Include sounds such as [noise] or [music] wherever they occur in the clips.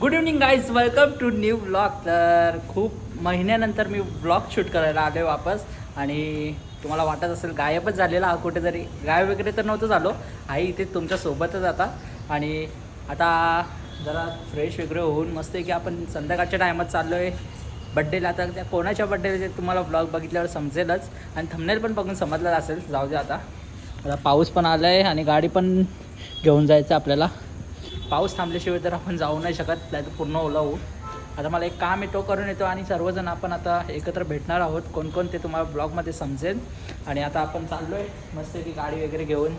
Good evening guys welcome to new blog तर खूप महिन्यानंतर मी ब्लॉग शूट करायला आलो वापस. आणि तुम्हाला वाटत असेल गायबच झालेला हा कुठेतरी. गायब वगैरे तर नव्हतं झालो आई इथे तुमच्या सोबतच आता. आणि आता जरा फ्रेश वगैरे होऊन मस्त आहे की आपण संध्याकाळच्या टायमात चाललो आहे बड्डेला आता त्या कोणाच्या बड्डेला तुम्हाला ब्लॉग बघितल्यावर समजेलच. आणि थंबनेल पण बघून समजलं असेल. जाऊ दे आता. आता पाऊस पण आला आहे आणि गाडी पण घेऊन जायचं आपल्याला. पाऊस थांबल्याशिवाय तर आपण जाऊ नाही शकत नाही तर पूर्ण ओला होऊ आता मला एक काम येतो करून येतो आणि सर्वजण आपण आता एकत्र भेटणार आहोत. कोणकोण ते तुम्हाला ब्लॉगमध्ये समजेल. आणि आता आपण चाललो आहे मस्त की गाडी वगैरे घेऊन.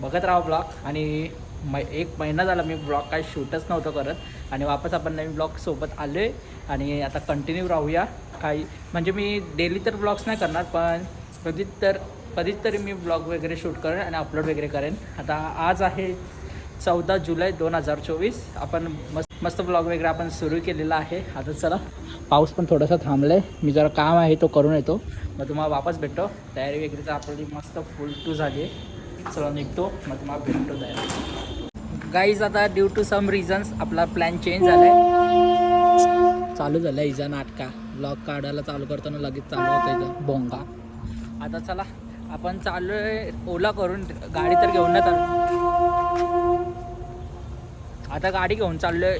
बघत राहा ब्लॉग. आणि मै एक महिना झाला मी ब्लॉग काही शूटच नव्हतं करत. आणि वापस आपण नवीन ब्लॉग सोबत आलो आहे आणि आता कंटिन्यू राहूया. काही म्हणजे मी डेली तर ब्लॉग्स नाही करणार पण कधीच तर कधीच तरी मी ब्लॉग वगैरे शूट करेन आणि अपलोड वगैरे करेन. आता आज आहे चौदा जुलै दोन हजार चोवीस. आपण मस्त मस्त ब्लॉग वगैरे आपण सुरू केलेला आहे. आता चला पाऊस पण थोडासा थांबला आहे मी जरा काम आहे तो करून येतो. मग तुम्हाला वापस भेटतो. तयारी वगैरे तर आपली मस्त फुल टू झाली आहे. चला निघतो. मग तुम्हाला भेटतो तयारी. गाईज आता ड्यू टू सम रिझन्स आपला प्लॅन चेंज झाला आहे चालू झालं आहे इजा नाटका. ब्लॉग काढायला चालू करताना लगेच चालू होतं इथं. बोंगा आता चला आपण चालू आहे ओला करून. गाडी तर घेऊन नाही आता गाडी घेऊन चाललोय.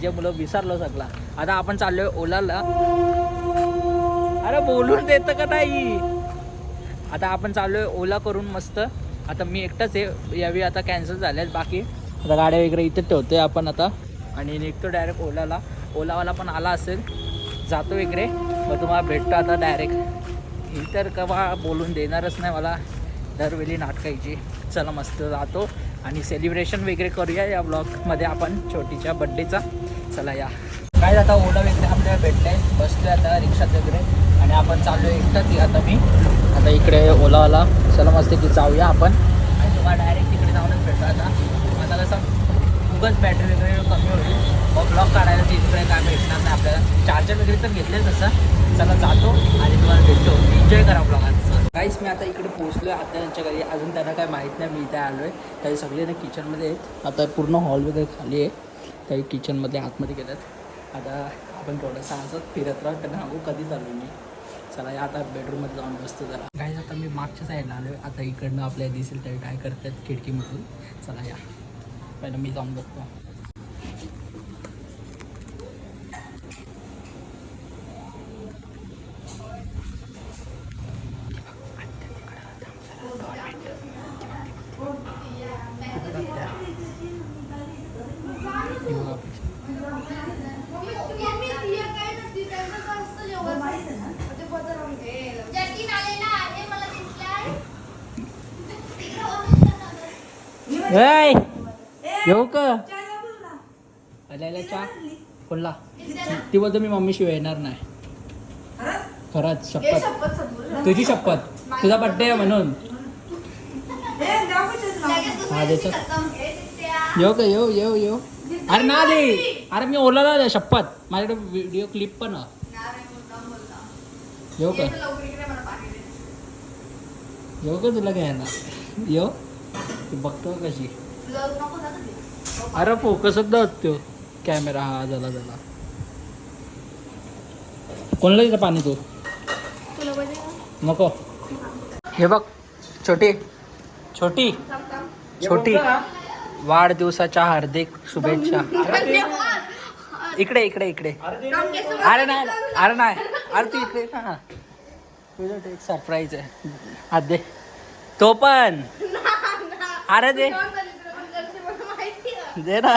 जे मुलं विसरलो सगळा. आता आपण चाललोय ओलाला. अरे बोलून देतं का नाही आता आपण चाललोय ओला करून मस्त. आता मी एकटाच आहे. यावेळी आता कॅन्सल झाल्यात बाकी. आता गाड्या वगैरे इथे ठेवतोय आपण आता. आणि निघतो डायरेक्ट ओलाला. ओलावाला पण आला असेल. जातो वगैरे मग तुम्हाला भेटतो आता डायरेक्ट ही तर कवा बोलून देणारच नाही मला. दरवेळी नाटकायची चला मस्त जातो आणि सेलिब्रेशन वगैरे करूया या ब्लॉगमध्ये आपण छोटीच्या बड्डेचा चला या. काय आता ओला वगैरे आपल्याला भेटले. बसतोय आता रिक्षात वगैरे आणि आपण चाललो एकटाच आता मी. आता इकडे ओलावाला. चला मस्त की जाऊया आपण. आणि तुम्हाला डायरेक्ट तिकडे जाऊनच भेटतो आता. आता कसं खूपच बॅटरी वगैरे कमी होईल. मग ब्लॉग काढायला तिकडे काय भेटणार नाही. आपल्याला चार्जर वगैरे तर घेतले तसं. चला जातो आणि तुम्हाला भेटतो. एन्जॉय करा ब्लॉगांचं काहीच मी आता इकडे पोहोचलो आहे आता त्यांच्या घरी अजून त्यांना काय माहीत नाही. मी इथे आलो आहे तरी सगळे ना किचनमध्ये आहेत. आता पूर्ण हॉल वगैरे खाली आहे. काही किचनमध्ये आतमध्ये गेल्यात आता आपण थोडंसं असंच फिरत राहू. त्यांना सांगू कधी चालू मी. चला या आता बेडरूममध्ये जाऊन बसतो जरा. काय आता मी मागच्या साईडला आलो आहे आता इकडनं आपल्याला दिसेल तरी काय करतात खिडकीमधून. चला या. पहिलं मी जाऊन बघतो जॅकीन आलेला आहे मला दिसलाय ऐ येऊ का? आल्याला चा कोणला ती बोलतो मी मम्मीशिवाय येणार नाही. खरंच? शपथ. तुझी शपथ. तुझा बड्डे आहे म्हणून. हा त्याच्यात येऊ का? येऊ येऊ येऊ. अरे ना दे अरे मी ओला दे शपथ. माझ्याकडे व्हिडिओ क्लिप पण आहे. येऊ का? येऊ का तुला घ्यायला? येऊ. ती बघतो कशी? अरे फोकसच दात तो कॅमेरा हा झाला झाला कोणला देतं पाणी तू? नको. हे बघ छोटी. छोटी. छोटी. वाढदिवसाच्या हार्दिक शुभेच्छा. इकडे इकडे इकडे. अरे नाही अरे नाही. अरे तू इकडे ना. तुझं एक सरप्राईज आहे. हा दे. तो पण. अरे दे. दे ना.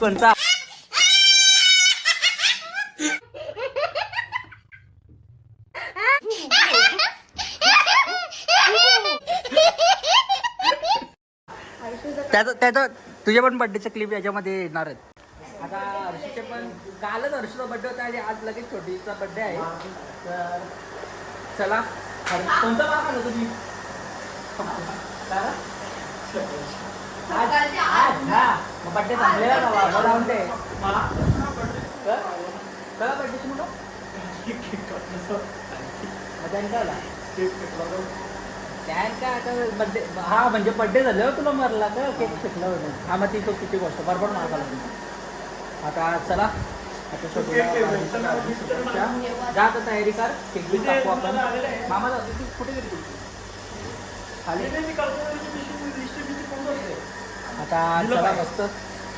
कोणता? त्याचं त्याचं तुझ्या पण बड्डेचे क्लिप याच्यामध्ये येणार आहेत. आता हर्षीचे पण कालच हर्षीचा बड्डे होता आणि आज लगेच छोटीचा बड्डे आहे. तर चला. कोणता भाग आला तुम्ही? हा. मग बड्डे थांबलेला ना बाबा आला आता बड्डे हा म्हणजे बड्डे झाल्यावर तुला मरला का? केक शिकला होता. हा मग ती चुकीची गोष्ट बरोबर मार झाला आता चला. जात तयारी कर केक बी आपण. मामा कुठे गेली तू? खाली? आता चला मस्त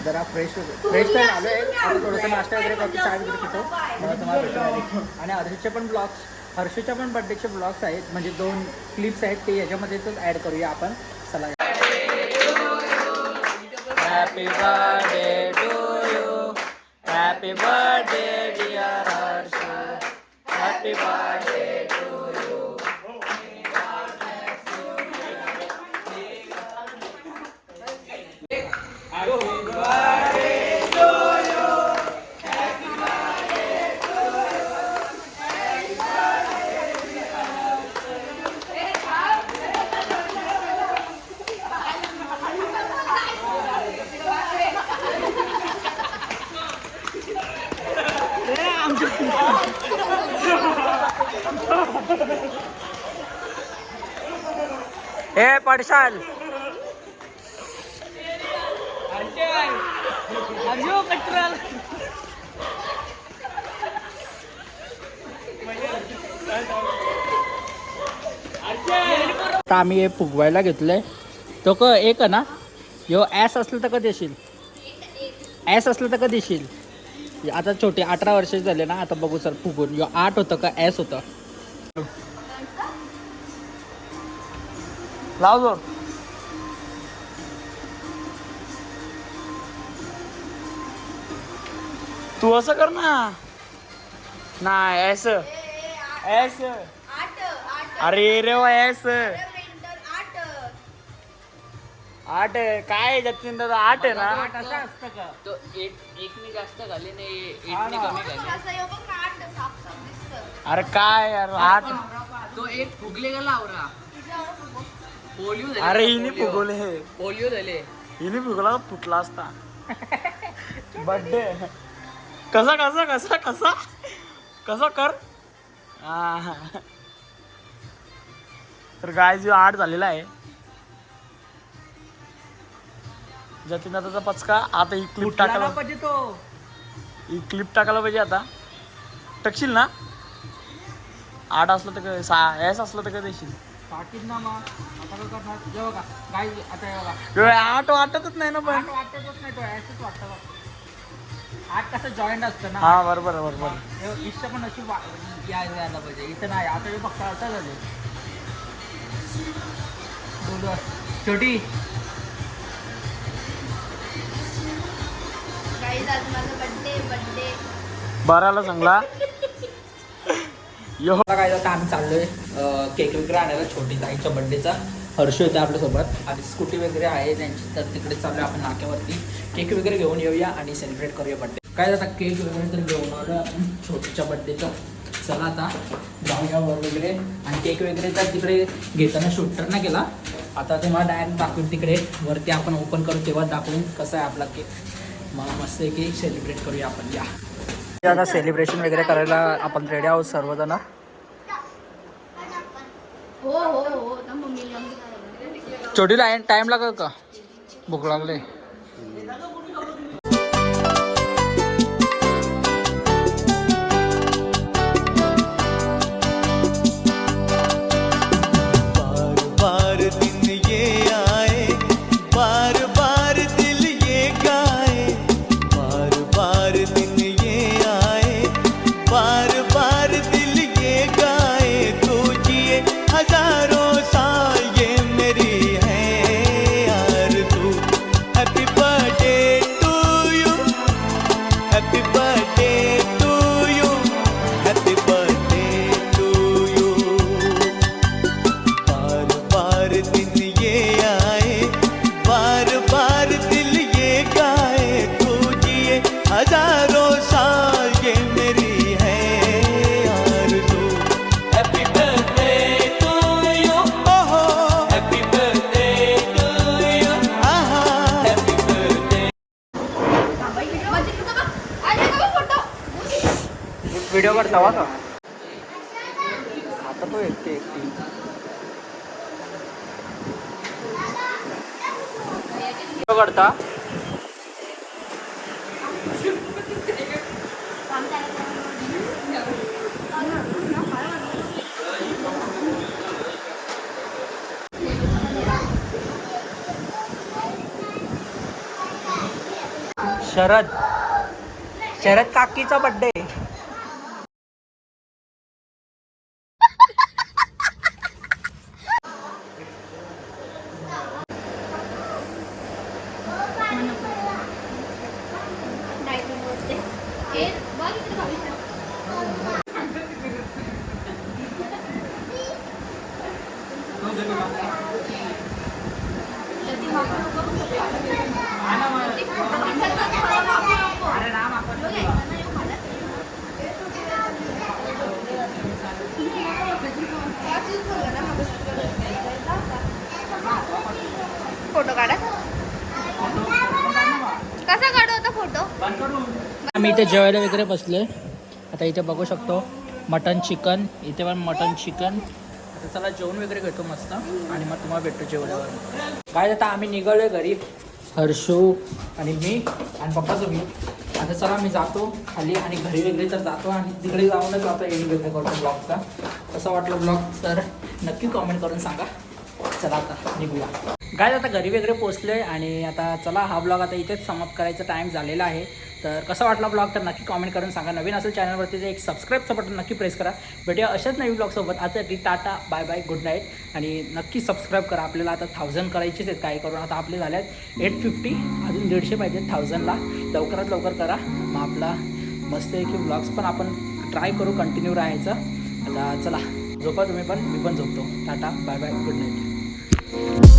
जरा फ्रेश फ्रेश तर आलो आहे थोडंसं नाश्ता वगैरे करतो चाय वगैरे पितो. मला तुम्हाला भेटून आणि हर्षीचे पण ब्लॉग्स हर्षीच्या पण बर्थडेचे ब्लॉग्स आहेत. म्हणजे दोन क्लिप्स आहेत ते याच्यामध्येच ॲड करूया आपण. चला. Happy birthday to happy birthday dear Harsh happy birthday ए पडशाल. आम्ही हे फुगवायला घेतलंय. तो क एक ना यो ॲस असलं तर का देशील ॲस असलं तर का देशील आता छोटे अठरा वर्ष झाले ना आता बघू सर फुगून. यो आठ होतं का ॲस होतं? लाव जोर. तू असं कर ना. नाही ऐसं. ऐसं. आठ आठ अरे रे वा ऐसं. आठ. काय जतीन दादा आठ आहे ना. असं असतं का? तो एक एकने जास्त घाले नाही एकने. कमी घाले अरे काय यार आठ. तो एक फुगले गेला आवरा. पोलिओ झाले. अरे हिने पोलिओ. फुगवले. हे पोलिओ झाले. हिने फुगला फुटला असता. [laughs] बर्थडे कसा कसा कसा कसा? कसा कर? हा. तर गाय जो आठ झालेला आहे. जतीन दादाचा पचका. आता ही क्लिप टाकायला पाहिजे तो. ही क्लिप टाकायला पाहिजे आता. टाकशील ना? आठ असलं तर काय सहा एस असलं तर काय देशील? ना मग. आता काय करणार बघा. काय आता हे बघा. किंवा आठ वाटतच नाही ना पण. आठ वाटतच नाही तो ॲसच वाटतं बघ. आठ कसं जॉईंट असतं ना. हा बरोबर बरोबर. हे इष्ट पण अशी वा- यायला यायला पाहिजे. इथं नाही. आता हे फक्त असं झाले. बोलू छोटी. Guys, आज माझा बर्थडे बर्थडे बाराला चांगला. आता काय हो. आता आम्ही चाललोय केक वगैरे आणायला छोटी ताईच्या बर्थडेचा हर्ष होते आपल्यासोबत. आणि स्कूटी वगैरे आहे त्यांची तर तिकडे चाललोय आपण नाक्यावरती. केक वगैरे घेऊन येऊया आणि सेलिब्रेट करूया बर्थडे काय आता केक वगैरे तर घेऊन आलोय आपण छोटीच्या बर्थडेचा चला आता जाऊया वर वगैरे. आणि केक वगैरे तर तिकडे घेताना शूट तर नाही केला. आता ते मला डायरेक्ट दाखवून तिकडे वरती आपण ओपन करू तेव्हा दाखवून कसा आहे आपला केक. मग मस्त आहे की सेलिब्रेट करूया आपण या. आता सेलिब्रेशन वगैरे करायला आपण रेडी आहोत सर्वजण? हो हो हो. छोटीला टाइम लागेल का? भूक लागले. तवा का? आता तो एकटी एकटी करता शरद. शरद काकीचा बड्डे आम्ही इथे जेवायला वगैरे बसले. आता इथे बघू शकतो. Mutton chicken. इथे पण मटन चिकन. आता चला जेवण वगैरे घेतो मस्त. आणि मग तुम्हाला भेटतो जेवल्यावर. काय आता आम्ही निघालोय घरी. हर्षू आणि मी आणि पप्पाचं मी आता चला मी जातो खाली आणि घरी वगैरे तर जातो आणि तिकडे जाऊनच जातो एडिट वगैरे करतो ब्लॉगचा. कसा वाटलं ब्लॉग? तर नक्की कॉमेंट करून सांगा. चला आता निघूया. काय आता घरी वगैरे पोचले आणि आता चला हा ब्लॉग आता इथेच समाप्त करायचा टाईम झालेला आहे. तर कसा वाटला ब्लॉग तर नक्की कॉमेंट करून सांगा. नवीन असेल चॅनलवरती एक सबस्क्राईबचं बटन नक्की प्रेस करा. भेटूया अशाच नवीन ब्लॉगसोबत आजसाठी tata bye bye good night आणि नक्की सबस्क्राईब करा. आपल्याला आता थाउजंड करायचीच आहेत. काय करून आता आपले झाले आहेत एट फिफ्टी अजून दीडशे पाहिजेत थाउजंडला लवकरात लवकर करा. मग आपला मस्त आहे की ब्लॉग्स पण आपण ट्राय करू कंटिन्यू राहायचं. आता चला. झोपा तुम्ही पण. मी पण झोपतो. Tata bye bye good night